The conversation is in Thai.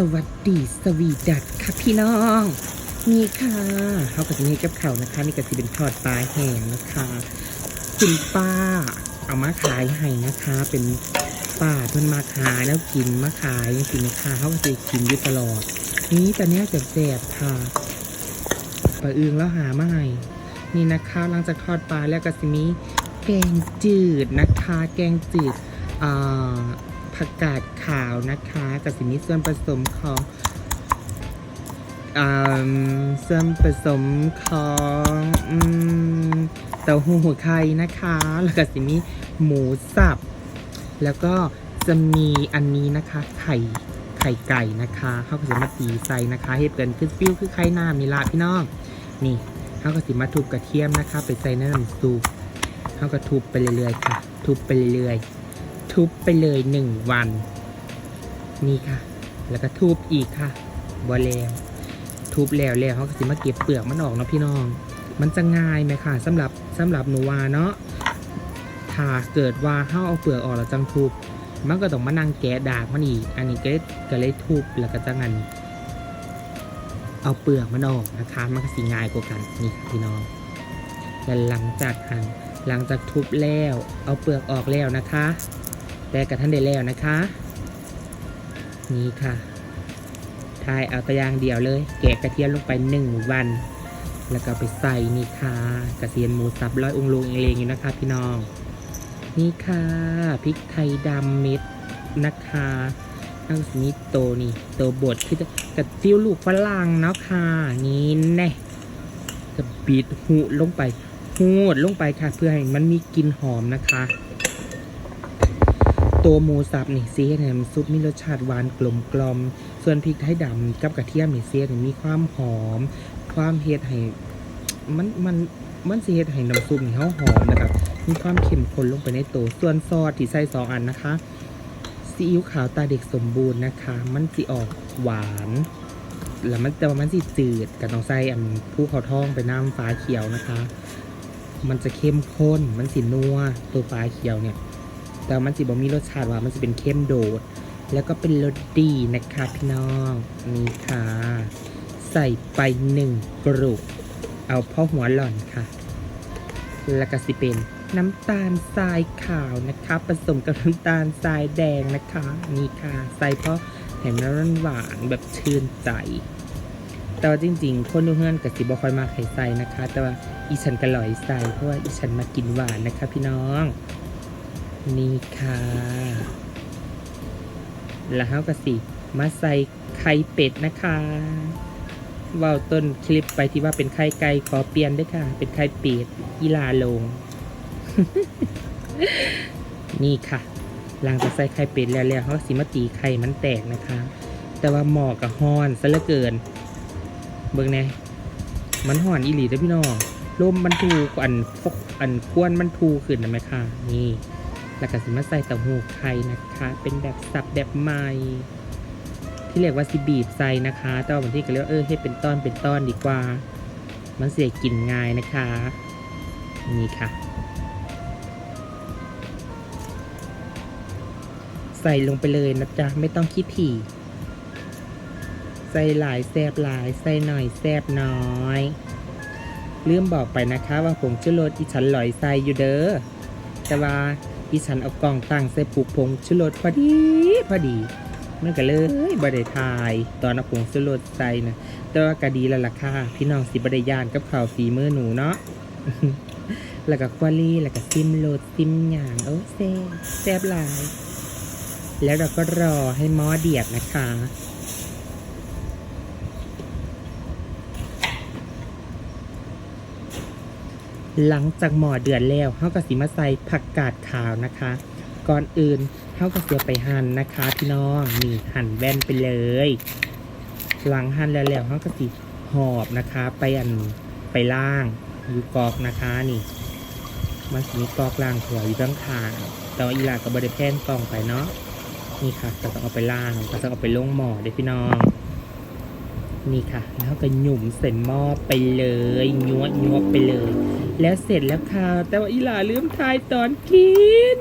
สวัสดีสวีดัตค่ะพี่น้อง นี่ค่ะเขากับนี่กับเขานะคะ นี่ก็สิเป็นทอดปลาแห้งนะคะคุณป้า เอามาขายให้นะคะ เป็นป้าเพิ่นมาขายแล้วกินมาขายจริงๆนะคะเขาก็จะกินอยู่ตลอด นี่ตอนนี้จะแสบค่ะปลาอึงแล้วหามาให้นี่นะคะหลังจากทอดปลาแล้วก็สิมีแกงจืดนะคะ แกงจืดอ่า ผักกาดขาวนะคะ กับสิมีส่วนผสมของอ่าส่วนผสมของเต้าหู้หัวไข่นะคะ แล้วก็สิมีหมูสับ แล้วก็จะมีอันนี้นะคะ ไข่ไข่ไก่นะคะเขาก็จะมาตีใส่นะคะเฮ็ดเกินคือฟิวคือไข่น้ำนี่ละพี่น้องนี่เขาก็สิมาทุบกระเทียมนะคะ ไปใส่ในน้ำซุปเขาก็ทุบไปเรื่อยๆค่ะ ทุบไปเรื่อยๆ ทุบไปเลยหนึ่งวัน นี่ค่ะ แล้วก็ทุบอีกค่ะบอแล้วทุบแล้วแล้วเขาก็สิมาเก็บเปลือกมันออกเนาะพี่น้อง มันจะง่ายไหมค่ะสำหรับสำหรับหนูวาเนาะถ้าเกิดว่าเขาเอาเปลือกออกแล้วจังทุบมันก็ต้องมานั่งแกะดากมันอีก อันนี้ก็เลยก็เลยทุบแล้วก็จะงันเอาเปลือกมันออกนะคะมันก็สิง่ายกว่ากันนี่ค่ะพี่น้องและหลังจากหันหลังจากทุบแล้ว เอาเปลือกออกแล้วนะคะ แต่กระทันได้แล้วนะคะ นี่ค่ะทายเอาตะยางเดียวเลย แกะกระเทียมลงไปหนึ่งวัน แล้วก็ไปใส่นี่ค่ะกระเทียมหมูสับร้อยองค์ลงเองเลงอยู่นะคะ พี่น้อง นี่ค่ะพริกไทยดำเม็ดนะคะเอาสนิทโตนี่โตบดคือจะกระจิ้วลูกฝรั่งเนาะค่ะนี่แน่จะบีดหูลงไปหูดลงไปค่ะ เพื่อให้มันมีกลิ่นหอมนะคะ ตัวหมูสับนี่ซีเฮ็ดให้มันซุปมีรสชาติหวานกลมกลมส่วนพริกไทยดำกับกระเทียมนี่เสียให้มีความหอม ความเฮ็ดให้มันมันมันสิเฮ็ดให้น้ำซุปนี่เฮาหอมนะครับ มีความเข้มข้นลงไปในตัว ส่วนซอสที่ใส่สองอันนะคะซีอิ๊วขาวตาเด็กสมบูรณ์นะคะ มันสิออกหวานแล้วมันแต่ว่ามันสิจืดกับต้องใส่อันผู้เขาทองไปน้ำฟ้าเขียวนะคะ มันจะเข้มข้น มันสินัวตัวฟ้าเขียวเนี่ย แต่มันสิบ่มีรสชาติว่ามันจะเป็นเข้มโดด แล้วก็เป็นรสดีนะคะพี่น้องนี่ค่ะ ใส่ไปหนึ่งกรุกเอาพ่อหัวหล่อนค่ะ แล้วก็สิเป็นน้ำตาลทรายขาวนะคะผสมกับน้ำตาลทรายแดงนะคะนี่ค่ะใส่เพราะเห็นแล้วมันหวานแบบชื่นใจ แต่ว่าจริง ๆ คนดูเฮือนกับสิบคอยมาไข่ใส่นะคะ แต่ว่าอีฉันก็ลอยใส่เพราะว่าอีฉันมากินหวานนะคะ พี่น้อง นี่ค่ะแล้วเขาก็สิ มาใส่ไข่เป็ดนะคะเว่าต้นคลิปไปที่ว่าเป็นไข่ไก่ขอเปลี่ยนด้วยค่ะ เป็นไข่เป็ดอีลาลง นี่ค่ะ หลังจากใส่ไข่เป็ดแล้วแล้วเขาสิมาตีไข่มันแตกนะคะ แต่ว่าหมอกับฮอนซะเหลือเกิน เบิ่งแน่มันห่อนอีหลีเด้อพี่น้องลมมันทูอันฟกอันควนมันทูขึ้นนะไหมคะนี่ แล้วก็สิมาใส่เต้าหู้ไข่นะคะ เป็นแบบสับแบบใหม่ ที่เรียกว่าสิบีบใส่นะคะแต่ว่าบางที่ก็เรียกว่าเออให้เป็นต้อนเป็นต้อนดีกว่า มันเสียกลิ่นง่ายนะคะ นี่ค่ะ ใส่ลงไปเลยนะจ๊ะ ไม่ต้องคิดถี่ ใส่หลายแซบหลาย ใส่หน่อยแซบน้อยลืมบอกไปนะคะว่าผงชูรสอีฉันลอยใส่อยู่เด้อแต่ว่า อีฉันเอากล่องตั้งใส่ปุกผงชูรสพอดีพอดีมันก็เลยบไดทาย ตอนเอาผงชูรสใส่นะแต่ว่าก็ดีแล้วล่ะค่ะพี่น้องสิบไดยานกับข่าวฝีมือหนูเนาะแล้วก็ควาลี่แล้วก็ซิมโรดซิมหยางโอ้แซ่บแซ่บหลาย แล้วเราก็รอให้หม้อเดียดนะคะ หลังจากหมอเดือดแล้วเขาก็สิมาใส่ผักกาดขาวนะคะ ก่อนอื่นเขาก็เสียไปหั่นนะคะพี่น้องนี่หั่นแว่นไปเลย หลังหั่นแล้วแล้วเขาก็สิหอบนะคะ ไปอันไปล่างอยู่กอกนะคะนี่มันสิมีกอกล่างถั่วอยู่ข้างทางแต่ว่าอีหลากับบริแพนกล่องไปเนาะนี่ค่ะก็ต้องเอาไปล่างก็ต้องเอาไปลงหมอเด้พี่น้อง นี่ค่ะ แล้วก็หยุ่มใส่หม้อไปเลยยัวยัวไปเลย แล้วเสร็จแล้วค่ะ แต่ว่าอีหลาลืมทายตอนกิน